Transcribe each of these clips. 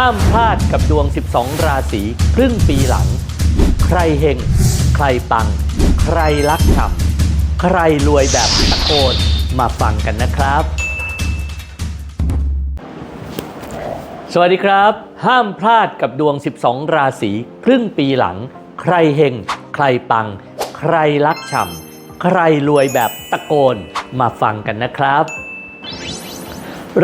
ห้ามพลาดกับดวง 12 ราศีครึ่งปีหลัง ใครเฮง ใครปัง ใครรักฉ่ำใครรวยแบบตะโกนมาฟังกันนะครับ สวัสดีครับ ห้ามพลาดกับดวง 12 ราศีครึ่งปีหลัง ใครเฮง ใครปัง ใครรักฉ่ำใครรวยแบบตะโกนมาฟังกันนะครับ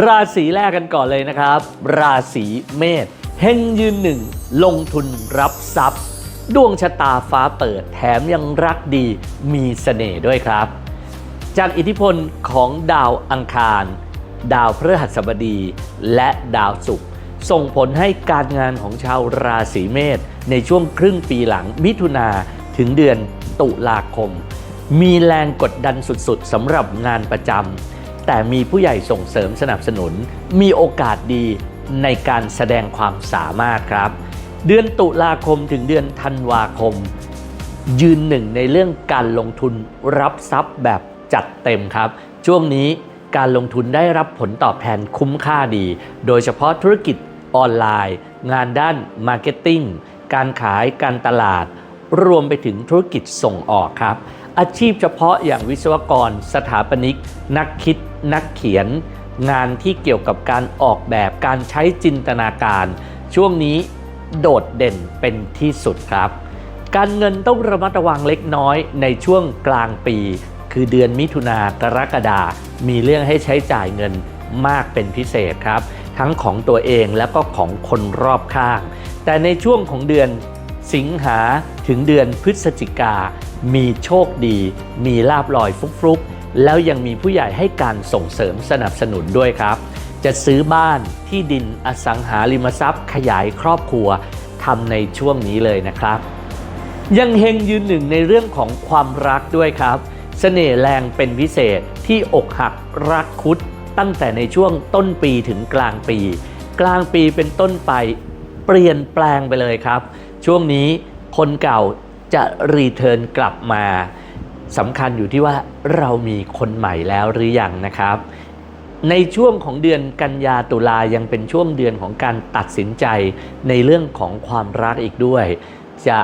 ราศีแรกกันก่อนเลยนะครับ ราศีเมษเฮงยืนหนึ่ง ลงทุนรับทรัพย์ ดวงชะตาฟ้าเปิดแถมยังรักดีมีเสน่ห์ด้วยครับ จากอิทธิพลของดาวอังคาร ดาวพฤหัสบดี และดาวศุกร์ส่งผลให้การงานของชาวราศีเมษในช่วงครึ่งปีหลังมิถุนาถึงเดือนตุลาคม มีแรงกดดันสุดๆสำหรับงานประจำ แต่มีผู้ใหญ่ส่งเสริมสนับสนุน มีโอกาสดีในการแสดงความสามารถครับ เดือนตุลาคมถึงเดือนธันวาคม ยืนหนึ่งในเรื่องการลงทุนรับทรัพย์แบบจัดเต็มครับ ช่วงนี้การลงทุนได้รับผลตอบแทนคุ้มค่าดี โดยเฉพาะธุรกิจออนไลน์ งานด้านมาร์เก็ตติ้งการขายการตลาด รวมไปถึงธุรกิจส่งออกครับ อาชีพเฉพาะอย่างวิศวกร สถาปนิก นักคิด นักเขียน งานที่เกี่ยวกับการออกแบบการใช้จินตนาการ ช่วงนี้โดดเด่นเป็นที่สุดครับ การเงินต้องระมัดระวังเล็กน้อยในช่วงกลางปี คือเดือนมิถุนากรกฎามีเรื่องให้ใช้จ่ายเงินมากเป็นพิเศษครับ ทั้งของตัวเองแล้วก็ของคนรอบข้าง แต่ในช่วงของเดือนสิงหาถึงเดือนพฤศจิกา มีโชคดี มีลาบลอยฟลุกๆ แล้วยังมีผู้ใหญ่ให้การส่งเสริมสนับสนุนด้วยครับ จะซื้อบ้านที่ดินอสังหาริมทรัพย์ ขยายครอบครัวทำในช่วงนี้เลยนะครับ ยังเฮงยืนหนึ่งในเรื่องของความรักด้วยครับเสน่ห์แรงเป็นพิเศษที่อกหักรักคุด ตั้งแต่ในช่วงต้นปีถึงกลางปี กลางปีเป็นต้นไปเปลี่ยนแปลงไปเลยครับ ช่วงนี้คนเก่าจะรีเทิร์นกลับมา สำคัญอยู่ที่ว่าเรามีคนใหม่แล้วหรือยังนะครับ ในช่วงของเดือนกันยาตุลายังเป็นช่วงเดือนของการตัดสินใจในเรื่องของความรักอีกด้วย จะ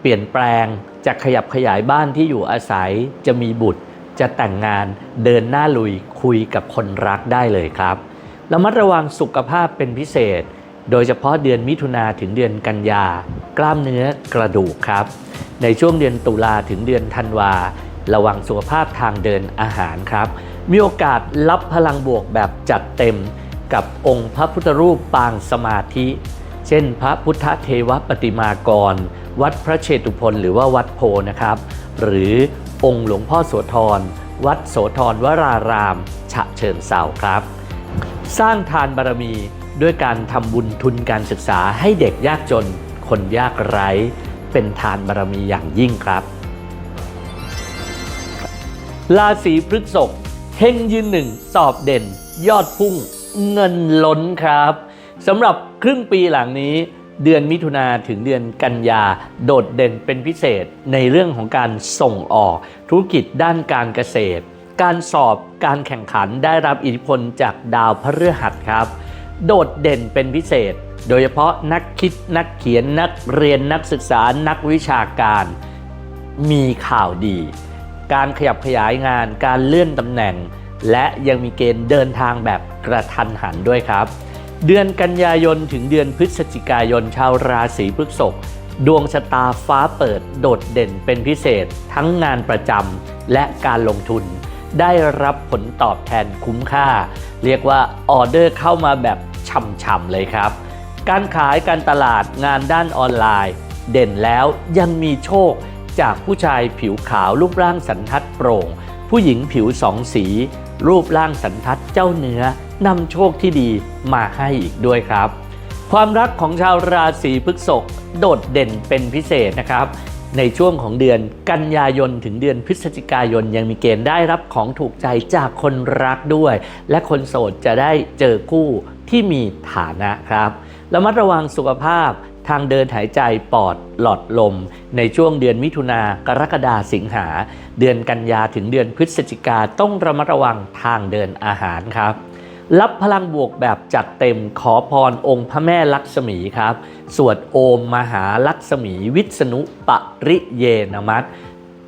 เปลี่ยนแปลงจะขยับขยายบ้านที่อยู่อาศัยจะมีบุตร จะแต่งงานเดินหน้าลุยคุยกับคนรักได้เลยครับระมัดระวังสุขภาพเป็นพิเศษ โดยเฉพาะเดือนมิถุนาถึงเดือนกันยากล้ามเนื้อกระดูกครับ ในช่วงเดือนตุลาถึงเดือนธันวา ระวังสุขภาพทางเดินอาหารครับ มีโอกาสรับพลังบวกแบบจัดเต็มกับองค์พระพุทธรูปปางสมาธิ เช่น พระพุทธเทวปฏิมากร วัดพระเชตุพนหรือว่าวัดโพนะครับ หรือองค์หลวงพ่อโสธรวัดโสธรวราราม ฉะเชิงเซาครับ สร้างทานบารมี ด้วยการทำบุญทุนการศึกษาให้เด็กยากจน คนยากไร้ เป็นทานบารมีอย่างยิ่งครับ ราศีพฤษภเฮงยืนหนึ่ง สอบเด่น ยอดพุ่ง เงินล้นครับสำหรับครึ่งปีหลังนี้เดือนมิถุนาถึงเดือนกันยา โดดเด่นเป็นพิเศษในเรื่องของการส่งออก ธุรกิจด้านการเกษตร การสอบการแข่งขันได้รับอิทธิพลจากดาวพฤหัสครับ โดดเด่นเป็นพิเศษ โดยเฉพาะนักคิดนักเขียนนักเรียนนักศึกษานักวิชาการ มีข่าวดี การขยับขยายงานการเลื่อนตำแหน่ง และยังมีเกณฑ์เดินทางแบบกระทันหันด้วยครับ เดือนกันยายนถึงเดือนพฤศจิกายนชาวราศีพฤษภดวงชะตาฟ้าเปิดโดดเด่นเป็นพิเศษ ทั้งงานประจำและการลงทุน ได้รับผลตอบแทนคุ้มค่า เรียกว่าออเดอร์เข้ามาแบบช่ำๆเลยครับ การขายการตลาดงานด้านออนไลน์ เด่นแล้วยังมีโชคจากผู้ชายผิวขาวรูปร่างสันทัดโปร่ง ผู้หญิงผิวสองสี รูปร่างสันทัดเจ้าเนื้อนำโชคที่ดีมาให้อีกด้วยครับ ความรักของชาวราศีพฤษภโดดเด่นเป็นพิเศษนะครับ ในช่วงของเดือนกันยายนถึงเดือนพฤศจิกายนยังมีเกณฑ์ได้รับของถูกใจจากคนรักด้วย และคนโสดจะได้เจอคู่ที่มีฐานะครับระมัดระวังสุขภาพทางเดินหายใจปอดหลอดลม ในช่วงเดือนมิถุนากรกฎาสิงหา เดือนกันยาถึงเดือนพฤศจิกาต้องระมัดระวังทางเดินอาหารครับ รับพลังบวกแบบจัดเต็มขอพรองค์พระแม่ลักษมีครับ สวดโอมมหาลักษมีวิษณุปริเยนมัต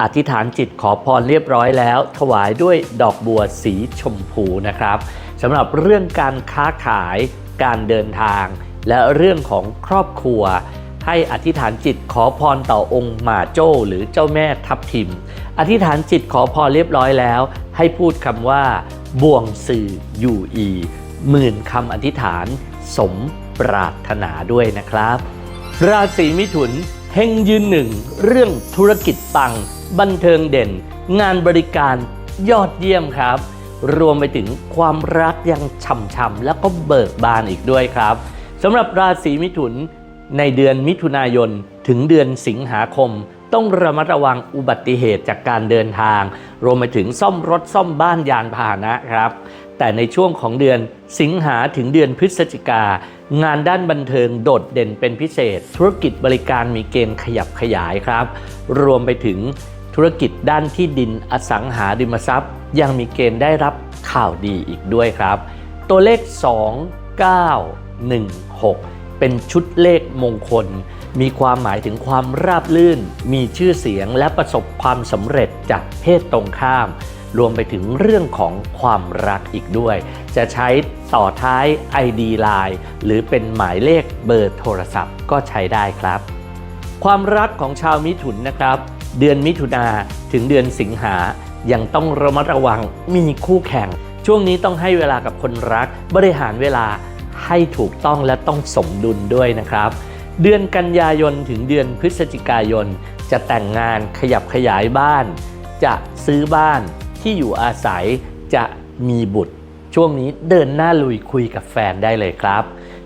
อธิษฐานจิตขอพรเรียบร้อยแล้ว ถวายด้วยดอกบัวสีชมพูนะครับสำหรับเรื่องการค้าขาย การเดินทาง และเรื่องของครอบครัว ให้อธิษฐานจิตขอพรต่อองค์หมาโจ้หรือเจ้าแม่ทับทิม อธิษฐานจิตขอพรเรียบร้อยแล้ว ให้พูดคำว่า บ่วงสื่ออยู่อีหมื่นคำอธิษฐาน สมปรารถนาด้วยนะครับ ราศีมิถุนเฮงยืนหนึ่ง เรื่องธุรกิจปัง บันเทิงเด่น งานบริการยอดเยี่ยมครับ รวมไปถึงความรักยังช่ำๆแล้วก็เบิกบานอีกด้วยครับสำหรับราศีมิถุน ในเดือนมิถุนายนถึงเดือนสิงหาคม ต้องระมัดระวังอุบัติเหตุจากการเดินทาง รวมไปถึงซ่อมรถซ่อมบ้านยานพาหนะครับ แต่ในช่วงของเดือนสิงหาถึงเดือนพฤศจิกางานด้านบันเทิงโดดเด่นเป็นพิเศษ ธุรกิจบริการมีเกณฑ์ขยับขยายครับ รวมไปถึงธุรกิจด้านที่ดินอสังหาริมทรัพย์ ยังมีเกณฑ์ได้รับข่าวดีอีกด้วยครับ ตัวเลข 2 9 1 6 เป็นชุดเลขมงคล มีความหมายถึงความราบลื่น มีชื่อเสียงและประสบความสำเร็จจากเพศตรงข้าม รวมไปถึงเรื่องของความรักอีกด้วย จะใช้ต่อท้าย ID Line หรือเป็นหมายเลขเบอร์โทรศัพท์ก็ใช้ได้ครับ ความรักของชาวมิถุนนะครับ เดือนมิถุนาถึงเดือนสิงหายังต้องระมัดระวังมีคู่แข่ง ช่วงนี้ต้องให้เวลากับคนรัก บริหารเวลา ให้ถูกต้องและต้องสมดุลด้วยนะครับ เดือนกันยายนถึงเดือนพฤศจิกายน จะแต่งงานขยับขยายบ้าน จะซื้อบ้านที่อยู่อาศัยจะมีบุตร ช่วงนี้เดินหน้าลุยคุยกับแฟนได้เลยครับ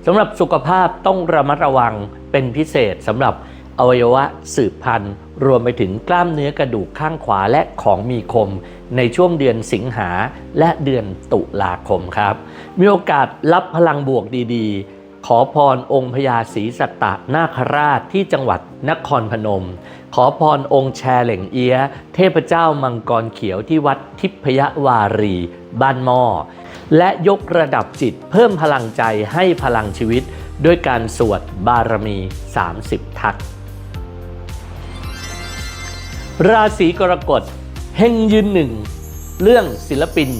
สำหรับสุขภาพต้องระมัดระวังเป็นพิเศษสำหรับอวัยวะสืบพันธุ์รวมไปถึงกล้ามเนื้อกระดูกข้างขวาและของมีคม ในช่วงเดือนสิงหาและเดือนตุลาคมครับ มีโอกาสรับพลังบวกดีๆ ขอพรองค์พญาศรีสัตตนาคราชที่จังหวัดนครพนม ขอพรองค์แชเหล่งเอียเทพเจ้ามังกรเขียวที่วัดทิพยวารี บ้านหม้อและยกระดับจิตเพิ่มพลังใจให้พลังชีวิต ด้วยการสวดบารมี 30 ทัศราศีกรกฎเฮงยืนหนึ่ง เรื่องศิลปิน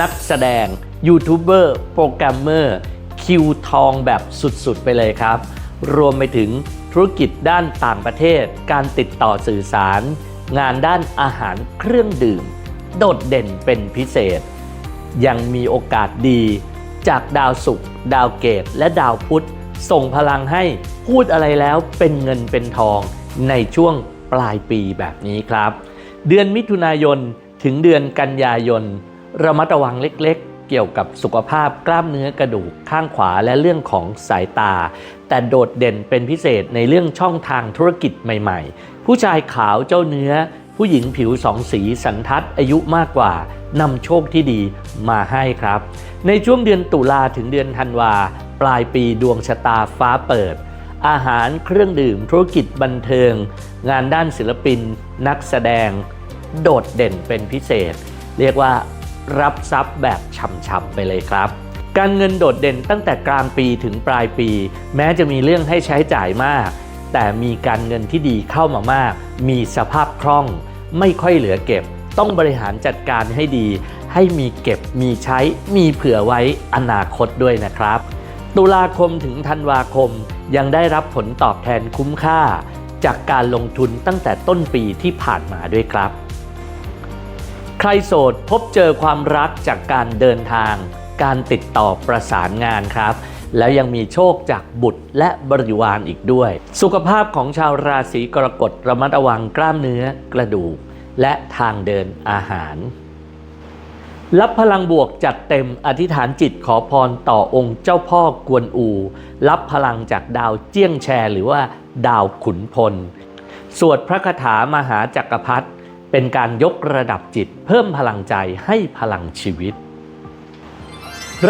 นักแสดง ยูทูบเบอร์โปรแกรมเมอร์คิวทองแบบสุดๆ ไปเลยครับ รวมไปถึงธุรกิจด้านต่างประเทศ การติดต่อสื่อสาร งานด้านอาหารเครื่องดื่ม โดดเด่นเป็นพิเศษ ยังมีโอกาสดี จากดาวศุกร์ดาวเกตและดาวพุธส่งพลังให้พูดอะไรแล้วเป็นเงินเป็นทองในช่วงปลายปีแบบนี้ครับ เดือนมิถุนายนถึงเดือนกันยายนระมัดระวังเล็กๆ เกี่ยวกับสุขภาพกล้ามเนื้อกระดูกข้างขวาและเรื่องของสายตา แต่โดดเด่นเป็นพิเศษในเรื่องช่องทางธุรกิจใหม่ ๆ ผู้ชายขาวเจ้าเนื้อ ผู้หญิงผิวสองสีสันทัดอายุมากกว่านำโชคที่ดีมาให้ครับ ในช่วงเดือนตุลาถึงเดือนธันวา ปลายปีดวงชะตาฟ้าเปิด อาหารเครื่องดื่มธุรกิจบันเทิง งานด้านศิลปิน นักแสดง โดดเด่นเป็นพิเศษ เรียกว่า รับทรัพย์แบบช่ำๆไปเลยครับการเงินโดดเด่นตั้งแต่กลางปีถึงปลายปี แม้จะมีเรื่องให้ใช้จ่ายมาก แต่มีการเงินที่ดีเข้ามามาก มีสภาพคล่อง ไม่ค่อยเหลือเก็บ ต้องบริหารจัดการให้ดี ให้มีเก็บมีใช้ มีเผื่อไว้อนาคตด้วยนะครับ ตุลาคมถึงธันวาคมยังได้รับผลตอบแทนคุ้มค่า จากการลงทุนตั้งแต่ต้นปีที่ผ่านมาด้วยครับ ใครโสดพบเจอความรักจากการเดินทาง การติดต่อประสานงานครับ แล้วยังมีโชคจากบุตรและบริวารอีกด้วย สุขภาพของชาวราศีกรกฎระมัดระวังกล้ามเนื้อกระดูก และทางเดินอาหาร รับพลังบวกจัดเต็มอธิษฐานจิตขอพรต่อองค์เจ้าพ่อกวนอู รับพลังจากดาวเจี้ยงแชหรือว่า ดาวขุนพล สวดพระคาถามหาจักรพรรดิ เป็นการยกระดับจิตเพิ่มพลังใจให้พลังชีวิต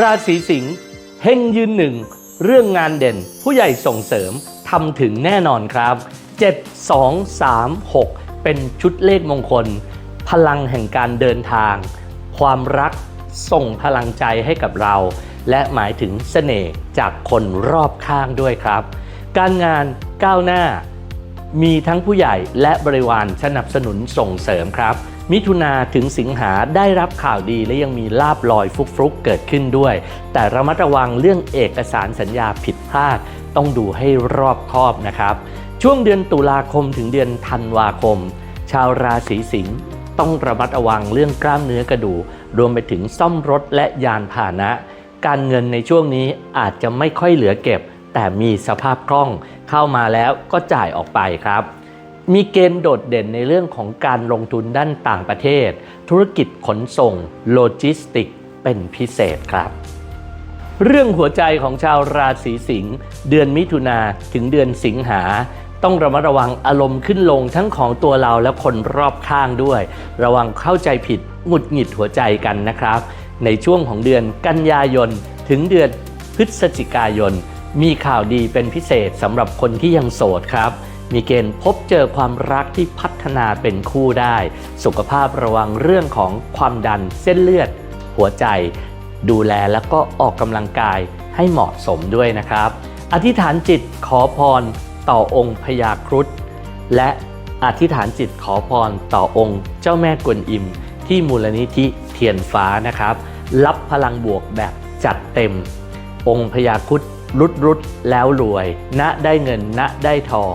ราศีสิงห์เฮงยืนหนึ่ง เรื่องงานเด่นผู้ใหญ่ส่งเสริมทำถึงแน่นอนครับ 7 2 3 6 เป็นชุดเลขมงคล พลังแห่งการเดินทาง ความรักส่งพลังใจให้กับเรา และหมายถึงเสน่ห์จากคนรอบข้างด้วยครับ การงานก้าวหน้า มีทั้งผู้ใหญ่และบริวารสนับสนุนส่งเสริมครับ มิถุนาถึงสิงหาได้รับข่าวดีและยังมีลาบลอยฟุกฟุกเกิดขึ้นด้วย แต่ระมัดระวังเรื่องเอกสารสัญญาผิดพลาด ต้องดูให้รอบคอบนะครับ ช่วงเดือนตุลาคมถึงเดือนธันวาคม ชาวราศีสิงห์ต้องระมัดระวังเรื่องกล้ามเนื้อกระดูกรวมไปถึงซ่อมรถและยานพาหนะ การเงินในช่วงนี้อาจจะไม่ค่อยเหลือเก็บ แต่มีสภาพคล่อง เข้ามาแล้วก็จ่ายออกไปครับ มีเกณฑ์โดดเด่นในเรื่องของการลงทุนด้านต่างประเทศ ธุรกิจขนส่งโลจิสติกเป็นพิเศษครับเรื่องหัวใจของชาวราศีสิงห์เดือนมิถุนาถึงเดือนสิงหา ต้องระมัดระวังอารมณ์ขึ้นลงทั้งของตัวเราและคนรอบข้างด้วย ระวังเข้าใจผิดหงุดหงิดหัวใจกันนะครับ ในช่วงของเดือนกันยายน ถึงเดือนพฤศจิกายน มีข่าวดีเป็นพิเศษสำหรับคนที่ยังโสดครับ มีเกณฑ์พบเจอความรักที่พัฒนาเป็นคู่ได้ สุขภาพระวังเรื่องของความดันเส้นเลือด หัวใจ ดูแลแล้วก็ออกกำลังกายให้เหมาะสมด้วยนะครับ อธิษฐานจิตขอพรต่อองค์พญาครุฑและอธิษฐานจิตขอพรต่อองค์เจ้าแม่กวนอิม ที่มูลนิธิเทียนฟ้านะครับ รับพลังบวกแบบจัดเต็ม องค์พญาครุฑ รุดรุดแล้วรวย ณได้เงิน ณได้ทอง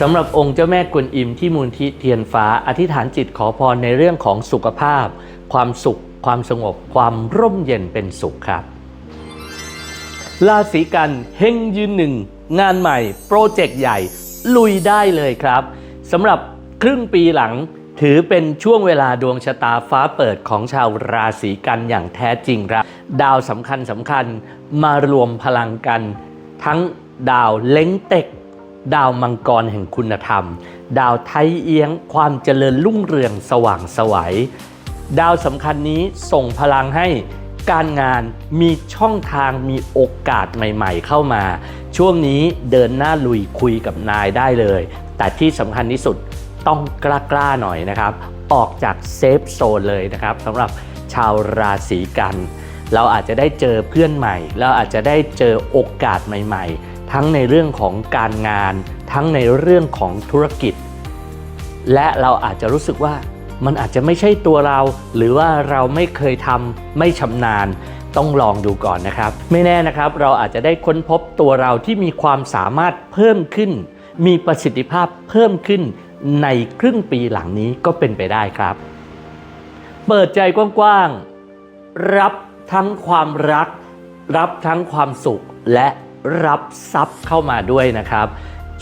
สำหรับองค์เจ้าแม่กวนอิมที่มูลทีเทียนฟ้า อธิษฐานจิตขอพรในเรื่องของสุขภาพ ความสุข ความสงบ ความร่มเย็นเป็นสุขครับ ราศีกันเฮงยืนหนึ่ง งานใหม่ โปรเจกต์ใหญ่ ลุยได้เลยครับสำหรับครึ่งปีหลัง ถือเป็นช่วงเวลาดวงชะตาฟ้าเปิดของชาวราศีกันอย่างแท้จริงครับ ดาวสำคัญสำคัญมารวมพลังกัน ทั้งดาวเล้งเต็ก ดาวมังกรแห่งคุณธรรม ดาวไทยเอียง ความเจริญรุ่งเรืองสว่างสวัยดาวสำคัญนี้ส่งพลังให้การงานมีช่องทางมีโอกาสใหม่ๆ เข้ามา ช่วงนี้เดินหน้าลุยคุยกับนายได้เลย แต่ที่สำคัญที่สุด ต้องกล้าๆหน่อยนะครับ ออกจากเซฟโซนเลยนะครับสำหรับชาวราศีกัน เราอาจจะได้เจอเพื่อนใหม่ เราอาจจะได้เจอโอกาสใหม่ ๆ ทั้งในเรื่องของการงาน ทั้งในเรื่องของธุรกิจ และเราอาจจะรู้สึกว่ามันอาจจะไม่ใช่ตัวเรา หรือว่าเราไม่เคยทำไม่ชำนาญต้องลองดูก่อนนะครับ ไม่แน่นะครับเราอาจจะได้ค้นพบตัวเราที่มีความสามารถเพิ่มขึ้น มีประสิทธิภาพเพิ่มขึ้น ในครึ่งปีหลังนี้ก็เป็นไปได้ครับ เปิดใจกว้างๆ รับทั้งความรัก รับทั้งความสุขและรับทรัพย์เข้ามาด้วยนะครับ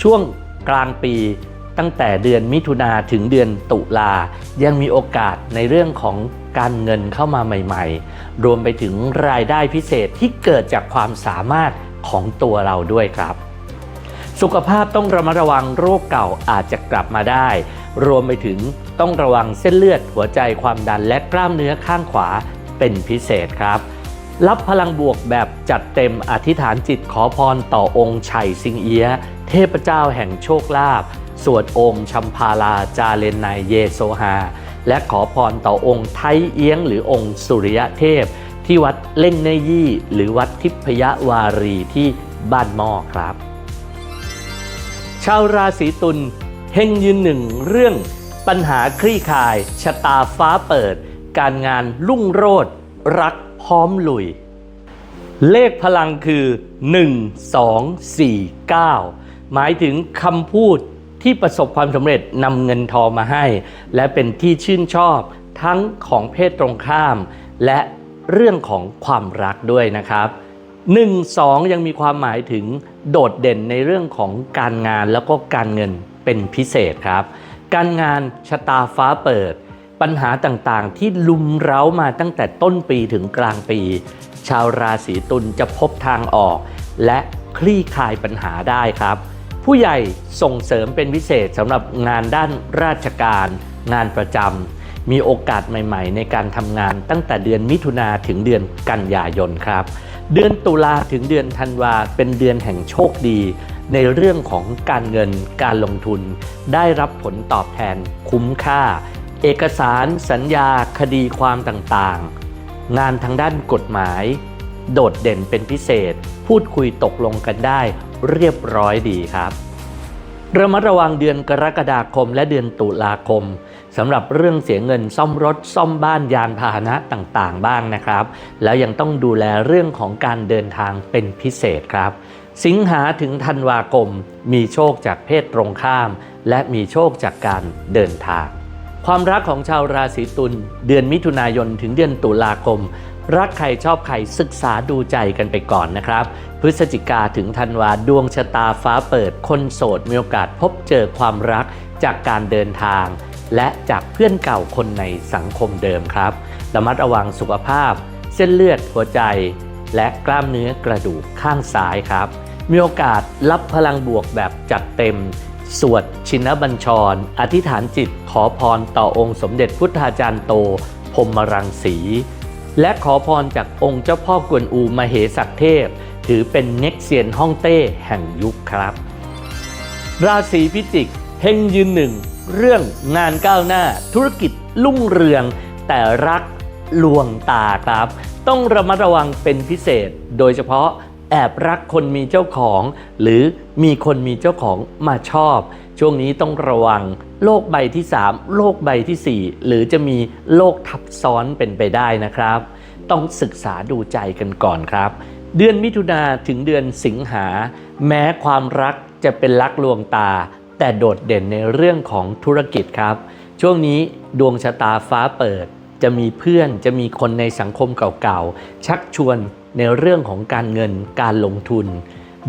ช่วงกลางปีตั้งแต่เดือนมิถุนาถึงเดือนตุลายังมีโอกาสในเรื่องของการเงินเข้ามาใหม่ๆ รวมไปถึงรายได้พิเศษที่เกิดจากความสามารถของตัวเราด้วยครับ สุขภาพต้องระมัดระวังโรคเก่าอาจจะกลับมาได้ รวมไปถึงต้องระวังเส้นเลือดหัวใจความดันและกล้ามเนื้อข้างขวาเป็นพิเศษครับ รับพลังบวกแบบจัดเต็มอธิษฐานจิตขอพรต่อองค์ชัยสิงเอียเทพเจ้าแห่งโชคลาภสวดโอมชัมพาลาจาเลนนายเยโซฮา และขอพรต่อองค์ไทเอียงหรือองค์สุริยะเทพ ที่วัดเล่งเนยี่ หรือวัดทิพยวารีที่บ้านหม้อครับ ชาวราศีตุลเฮงยืนหนึ่งเรื่องปัญหาคลี่คลาย ชะตาฟ้าเปิด การงานรุ่งโรจน์รักพร้อมลุย เลขพลังคือ 1 2 4 9 หมายถึงคำพูดที่ประสบความสำเร็จนำเงินทองมาให้ และเป็นที่ชื่นชอบทั้งของเพศตรงข้าม และเรื่องของความรักด้วยนะครับ 1 2ยังมีความหมายถึงโดดเด่นในเรื่องของการงานแล้วก็การเงินเป็นพิเศษครับ การงานชะตาฟ้าเปิด ปัญหาต่างๆ ที่ลุมเร้ามาตั้งแต่ต้นปีถึงกลางปี ชาวราศีตุลจะพบทางออก และคลี่คลายปัญหาได้ครับ ผู้ใหญ่ส่งเสริมเป็นพิเศษสำหรับงานด้านราชการ งานประจำมีโอกาสใหม่ ๆ ในการทำงานตั้งแต่เดือนมิถุนาถึงเดือนกันยายนครับ เดือนตุลาถึงเดือนธันวาเป็นเดือนแห่งโชคดี ในเรื่องของการเงินการลงทุน ได้รับผลตอบแทนคุ้มค่า เอกสารสัญญาคดีความต่างๆ งานทางด้านกฎหมาย โดดเด่นเป็นพิเศษ พูดคุยตกลงกันได้เรียบร้อยดีครับระมัดระวังเดือนกรกฎาคมและเดือนตุลาคม สำหรับเรื่องเสียเงินซ่อมรถซ่อมบ้านยานพาหนะต่างๆ บ้างนะครับ แล้วยังต้องดูแลเรื่องของการเดินทางเป็นพิเศษครับ สิงหาถึงธันวาคมมีโชคจากเพศตรงข้าม และมีโชคจากการเดินทาง ความรักของชาวราศีตุลเดือนมิถุนายนถึงเดือนตุลาคมรักใครชอบใครศึกษาดูใจกันไปก่อนนะครับ พฤศจิกาถึงธันวาดวงชะตาฟ้าเปิดคนโสดมีโอกาสพบเจอความรักจากการเดินทาง และจากเพื่อนเก่าคนในสังคมเดิมครับระมัดระวังสุขภาพ เส้นเลือดหัวใจ และกล้ามเนื้อกระดูกข้างซ้ายครับ มีโอกาสรับพลังบวกแบบจัดเต็ม สวดชินบัญชร อธิษฐานจิตขอพรต่อองค์สมเด็จพุทธาจารย์โตพรมรังสีและขอพรจากองค์เจ้าพ่อกวนอูมเหสักเทพ ถือเป็นเน็กเซียนฮ่องเต้แห่งยุคครับ ราศีพิจิกเฮงยืนหนึ่ง เรื่องงานก้าวหน้า ธุรกิจรุ่งเรือง แต่รักลวงตาครับ ต้องระมัดระวังเป็นพิเศษ โดยเฉพาะแอบรักคนมีเจ้าของ หรือมีคนมีเจ้าของมาชอบ ช่วงนี้ต้องระวังโรคใบที่ 3 โรคใบทีสี่4 หรือจะมีโรคทับซ้อนเป็นไปได้นะครับ ต้องศึกษาดูใจกันก่อนครับ เดือนมิถุนาถึงเดือนสิงหา แม้ความรักจะเป็นรักลวงตา แต่โดดเด่นในเรื่องของธุรกิจครับ ช่วงนี้ดวงชะตาฟ้าเปิด จะมีเพื่อนจะมีคนในสังคมเก่าๆ ชักชวนในเรื่องของการเงินการลงทุน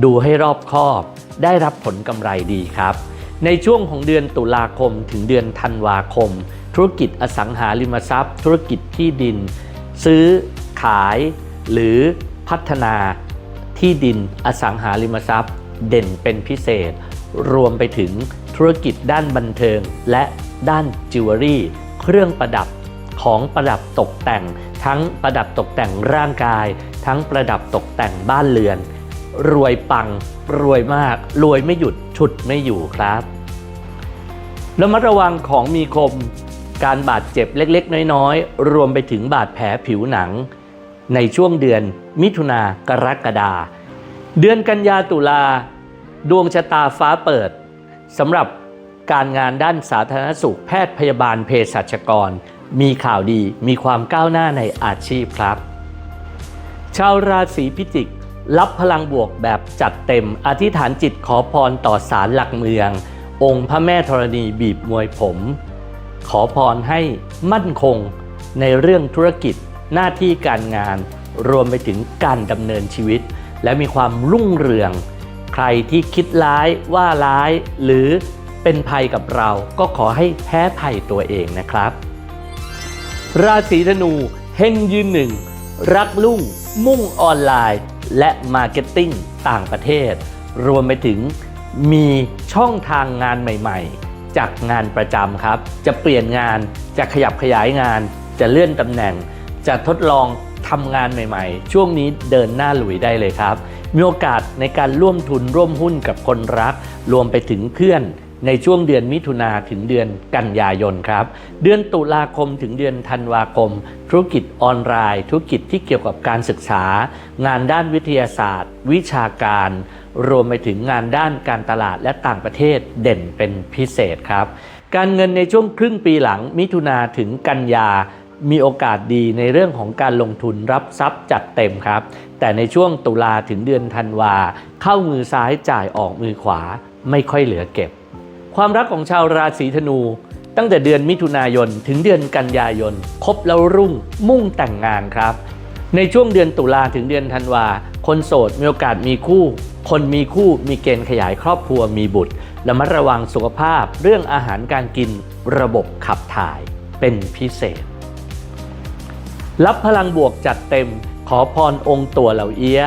ดูให้รอบคอบ ได้รับผลกำไรดีครับ ในช่วงของเดือนตุลาคมถึงเดือนธันวาคม ธุรกิจอสังหาริมทรัพย์ ธุรกิจที่ดิน ซื้อขายหรือพัฒนาที่ดินอสังหาริมทรัพย์ เด่นเป็นพิเศษ รวมไปถึงธุรกิจด้านบันเทิง และด้านจิวเวลรี่ เครื่องประดับของประดับตกแต่ง ทั้งประดับตกแต่งร่างกาย ทั้งประดับตกแต่งบ้านเรือน รวยปัง รวยมาก รวยไม่หยุดฉุดไม่อยู่ครับระมัดระวังของมีคม การบาดเจ็บเล็กๆ น้อยๆ รวมไปถึงบาดแผลผิวหนัง ในช่วงเดือนมิถุนากรกฎาเดือนกันยาตุลา ดวงชะตาฟ้าเปิดสำหรับการงานด้านสาธารณสุขแพทย์พยาบาลเภสัชกร มีข่าวดีมีความก้าวหน้าในอาชีพครับ ชาวราศีพิจิก รับพลังบวกแบบจัดเต็มอธิษฐานจิตขอพรต่อศาลหลักเมือง องค์พระแม่ธรณีบีบมวยผม ขอพรให้มั่นคงในเรื่องธุรกิจหน้าที่การงาน รวมไปถึงการดำเนินชีวิต และมีความรุ่งเรือง ใครที่คิดร้ายว่าร้าย หรือเป็นภัยกับเราก็ขอให้แพ้ภัยตัวเองนะครับ ราศีธนูเฮงยืนหนึ่ง รักลุ่ง มุ่งออนไลน์ และมาร์เก็ตติ้งต่างประเทศ รวมไปถึงมีช่องทางงานใหม่ ๆ จากงานประจำครับ จะเปลี่ยนงานจะขยับขยายงาน จะเลื่อนตำแหน่ง จะทดลอง ทำงานใหม่ๆ ช่วงนี้เดินหน้าลุยได้เลยครับ มีโอกาสในการร่วมทุนร่วมหุ้นกับคนรัก รวมไปถึงเพื่อนในช่วงเดือนมิถุนาถึงเดือนกันยายนครับ เดือนตุลาคมถึงเดือนธันวาคม ธุรกิจออนไลน์ ธุรกิจที่เกี่ยวกับการศึกษา งานด้านวิทยาศาสตร์ วิชาการ รวมไปถึงงานด้านการตลาดและต่างประเทศเด่นเป็นพิเศษครับ การเงินในช่วงครึ่งปีหลังมิถุนาถึงกันยา มีโอกาสดีในเรื่องของการลงทุนรับทรัพย์จัดเต็มครับ แต่ในช่วงตุลาถึงเดือนธันวา เข้ามือซ้ายจ่ายออกมือขวาไม่ค่อยเหลือเก็บ ความรักของชาวราศีธนู ตั้งแต่เดือนมิถุนายนถึงเดือนกันยายนคบแล้วรุ่งมุ่งแต่งงานครับ ในช่วงเดือนตุลาถึงเดือนธันวา คนโสดมีโอกาสมีคู่ คนมีคู่มีเกณฑ์ขยายครอบครัวมีบุตรระมัดระวังสุขภาพเรื่องอาหารการกินระบบขับถ่ายเป็นพิเศษ รับพลังบวกจัดเต็ม ขอพรองค์ตัวเหล่าเอี้ย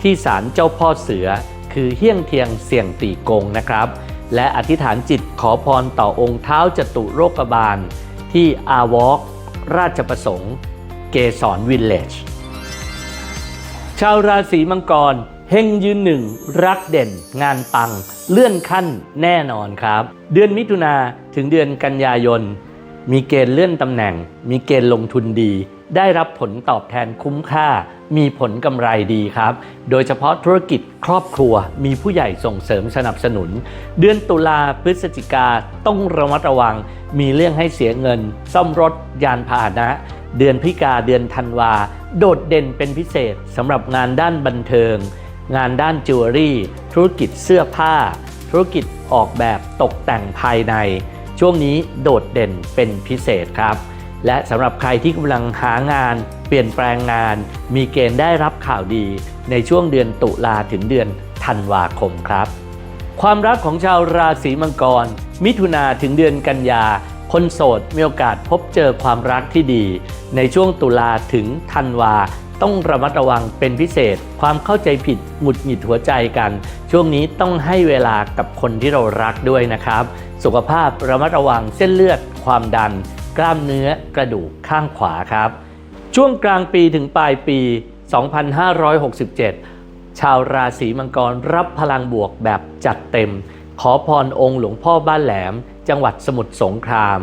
ที่ศาลเจ้าพ่อเสือ คือเฮี้ยงเทียงเสี่ยงตีกงนะครับ และอธิษฐานจิตขอพรต่อองค์เท้าจตุโรกบาล ที่อาวอกราชประสงค์เกสรวิลเลจชาวราศีมังกรเฮงยืนหนึ่งรักเด่น งานปัง เลื่อนขั้นแน่นอนครับ เดือนมิถุนาถึงเดือนกันยายน มีเกณฑ์เลื่อนตำแหน่ง มีเกณฑ์ลงทุนดี ได้รับผลตอบแทนคุ้มค่า มีผลกำไรดีครับ โดยเฉพาะธุรกิจครอบครัว มีผู้ใหญ่ส่งเสริมสนับสนุน เดือนตุลาพฤศจิกาต้องระมัดระวัง มีเรื่องให้เสียเงิน ซ่อมรถยานพาหนะ เดือนพิกาเดือนธันวา โดดเด่นเป็นพิเศษสำหรับงานด้านบันเทิง งานด้านจิวเวลรี่ ธุรกิจเสื้อผ้า ธุรกิจออกแบบตกแต่งภายใน ช่วงนี้โดดเด่นเป็นพิเศษครับ และสำหรับใครที่กำลังหางาน เปลี่ยนแปลงงาน มีเกณฑ์ได้รับข่าวดีในช่วงเดือนตุลาถึงเดือนธันวาคมครับ ความรักของชาวราศีมังกร มิถุนาถึงเดือนกันยา คนโสดมีโอกาสพบเจอความรักที่ดี ในช่วงตุลาถึงธันวาต้องระมัดระวังเป็นพิเศษ ความเข้าใจผิดหงุดหงิดหัวใจกัน ช่วงนี้ต้องให้เวลากับคนที่เรารักด้วยนะครับ สุขภาพระมัดระวังเส้นเลือดความดัน กล้ามเนื้อกระดูกข้างขวาครับ ช่วงกลางปีถึงปลายปี 2567 ชาวราศีมังกรรับพลังบวกแบบจัดเต็ม ขอพรองค์หลวงพ่อบ้านแหลม จังหวัดสมุทรสงคราม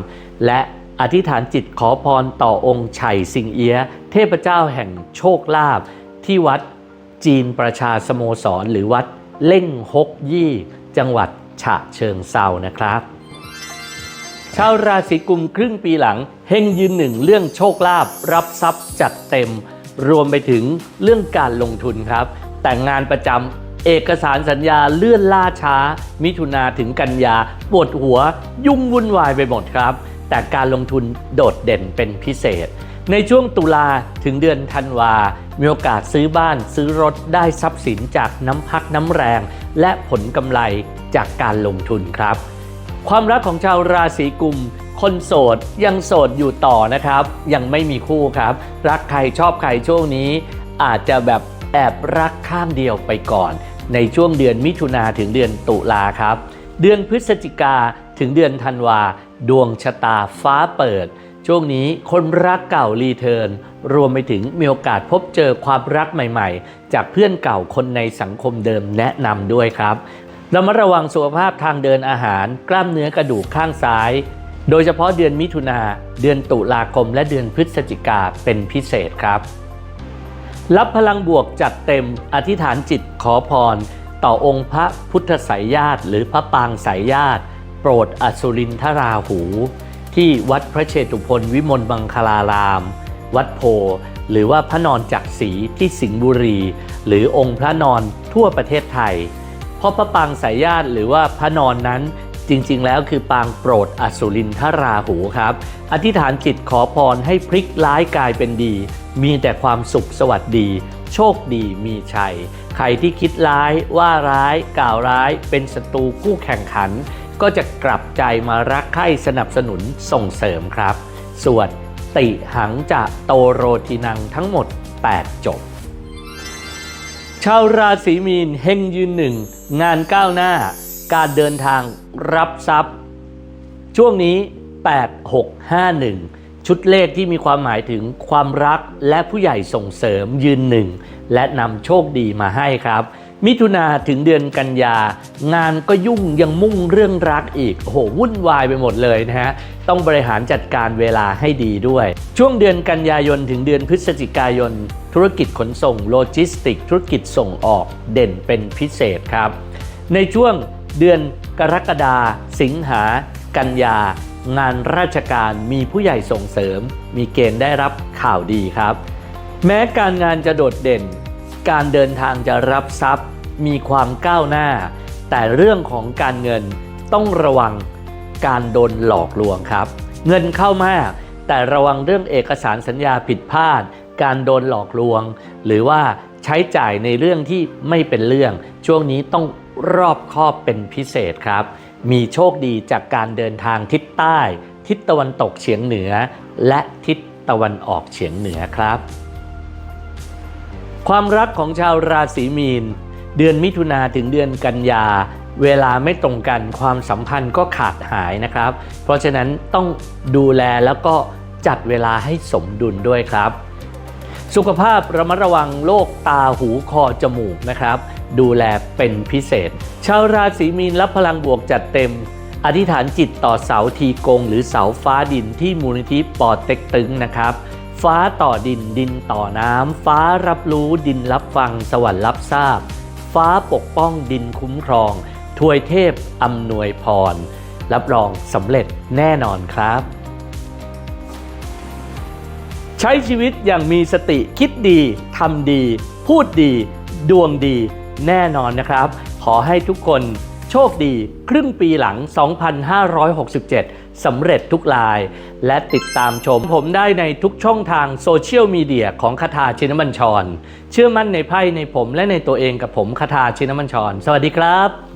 และอธิษฐานจิตขอพรต่อองค์ไฉสิงเอียเทพเจ้าแห่งโชคลาภที่วัดจีนประชาสโมสร หรือวัดเล่งฮกยี่ จังหวัดฉะเชิงเซานะครับ ชาวราศีกุมครึ่งปีหลังเฮงยืนหนึ่งเรื่องโชคลาภรับทรัพย์จัดเต็ม รวมไปถึงเรื่องการลงทุนครับ แต่งานประจำเอกสารสัญญาเลื่อนล่าช้า มิถุนาถึงกันยาปวดหัวยุ่งวุ่นวายไปหมดครับ แต่การลงทุนโดดเด่นเป็นพิเศษ ในช่วงตุลาถึงเดือนธันวา มีโอกาสซื้อบ้านซื้อรถได้ทรัพย์สินจากน้ำพักน้ำแรง และผลกำไรจากการลงทุนครับ ความรักของชาวราศีกุม คนโสดยังโสดอยู่ต่อนะครับ ยังไม่มีคู่ครับ รักใครชอบใครช่วงนี้ อาจจะแบบแอบรักข้างเดียวไปก่อน ในช่วงเดือนมิถุนาถึงเดือนตุลาครับ เดือนพฤศจิกาถึงเดือนธันวา ดวงชะตาฟ้าเปิด ช่วงนี้คนรักเก่ารีเทิร์นรวมไปถึงมีโอกาสพบเจอความรักใหม่ๆ จากเพื่อนเก่าคนในสังคมเดิมแนะนำด้วยครับ รามาระวังสุขภาพทางเดินอาหาร กล้ามเนื้อกระดูกข้างซ้าย โดยเฉพาะเดือนมิถุนาเดือนตุลาคม และเดือนพฤศจิกาเป็นพิเศษครับ รับพลังบวกจัดเต็มอธิษฐานจิตขอพร ต่อองค์พระพุทธสายญาติหรือพระปางสายญาติ โปรดอสุรินทราหู ที่วัดพระเชตุพนวิมลมังคลาราม วัดโพหรือว่าพระนอนจักรีที่สิงห์บุรี หรือองค์พระนอนทั่วประเทศไทย เพราะพระปางสายญาติหรือว่าพระนอนนั้นจริงๆ แล้วคือปางโปรดอสุรินทราหูครับ อธิษฐานจิตขอพรให้พลิกร้ายกลายเป็นดี มีแต่ความสุขสวัสดี โชคดีมีชัย ใครที่คิดร้ายว่าร้าย กล่าวร้าย เป็นศัตรูคู่แข่งขัน ก็จะกลับใจมารักใคร่สนับสนุนส่งเสริมครับ สวดติหังจะโตโรทินังทั้งหมด 8 จบ ชาวราศีมีนเฮงยืนหนึ่ง งานก้าวหน้า การเดินทางรับทรัพย์ ช่วงนี้ 8651 ชุดเลขที่มีความหมายถึงความรักและผู้ใหญ่ส่งเสริมยืนหนึ่ง และนำโชคดีมาให้ครับ มิถุนาถึงเดือนกันยางานก็ยุ่งยังมุ่งเรื่องรักอีกโอ้โหวุ่นวายไปหมดเลยนะฮะ ต้องบริหารจัดการเวลาให้ดีด้วย ช่วงเดือนกันยายนถึงเดือนพฤศจิกายน ธุรกิจขนส่งโลจิสติก ธุรกิจส่งออกเด่นเป็นพิเศษครับ ในช่วงเดือนกรกฎาสิงหา กันยางานราชการมีผู้ใหญ่ส่งเสริม มีเกณฑ์ได้รับข่าวดีครับ แม้การงานจะโดดเด่น การเดินทางจะรับทรัพย์ มีความก้าวหน้า แต่เรื่องของการเงินต้องระวังการโดนหลอกลวงครับ เงินเข้ามาก แต่ระวังเรื่องเอกสารสัญญาผิดพลาด การโดนหลอกลวง หรือว่าใช้จ่ายในเรื่องที่ไม่เป็นเรื่อง ช่วงนี้ต้องรอบคอบเป็นพิเศษครับ มีโชคดีจากการเดินทางทิศใต้ ทิศตะวันตกเฉียงเหนือ และทิศตะวันออกเฉียงเหนือครับ ความรักของชาวราศีมีน เดือนมิถุนาถึงเดือนกันยา เวลาไม่ตรงกันความสัมพันธ์ก็ขาดหายนะครับ เพราะฉะนั้นต้องดูแลแล้วก็จัดเวลาให้สมดุลด้วยครับ สุขภาพระมัดระวังโรคตาหูคอจมูกนะครับ ดูแลเป็นพิเศษ ชาวราศีมีนรับพลังบวกจัดเต็ม อธิษฐานจิตต่อเสาทีกง หรือเสาฟ้าดินที่มูลนิธิปอเต็กตึงนะครับ ฟ้าต่อดินดินต่อน้ำ ฟ้ารับรู้ดินรับฟัง สวรรค์รับทราบ ฟ้าปกป้องดินคุ้มครองทวยเทพอำนวยพร รับรองสำเร็จแน่นอนครับ ใช้ชีวิตอย่างมีสติคิดดีทำดี พูดดี ดวงดี แน่นอนนะครับ ขอให้ทุกคนโชคดี ครึ่งปีหลัง 2567 สำเร็จทุกลาย และติดตามชมผมได้ในทุกช่องทางโซเชียลมีเดียของคาถาชินบัญชร เชื่อมั่นในไพ่ในผมและในตัวเองกับผมคาถาชินบัญชร สวัสดีครับ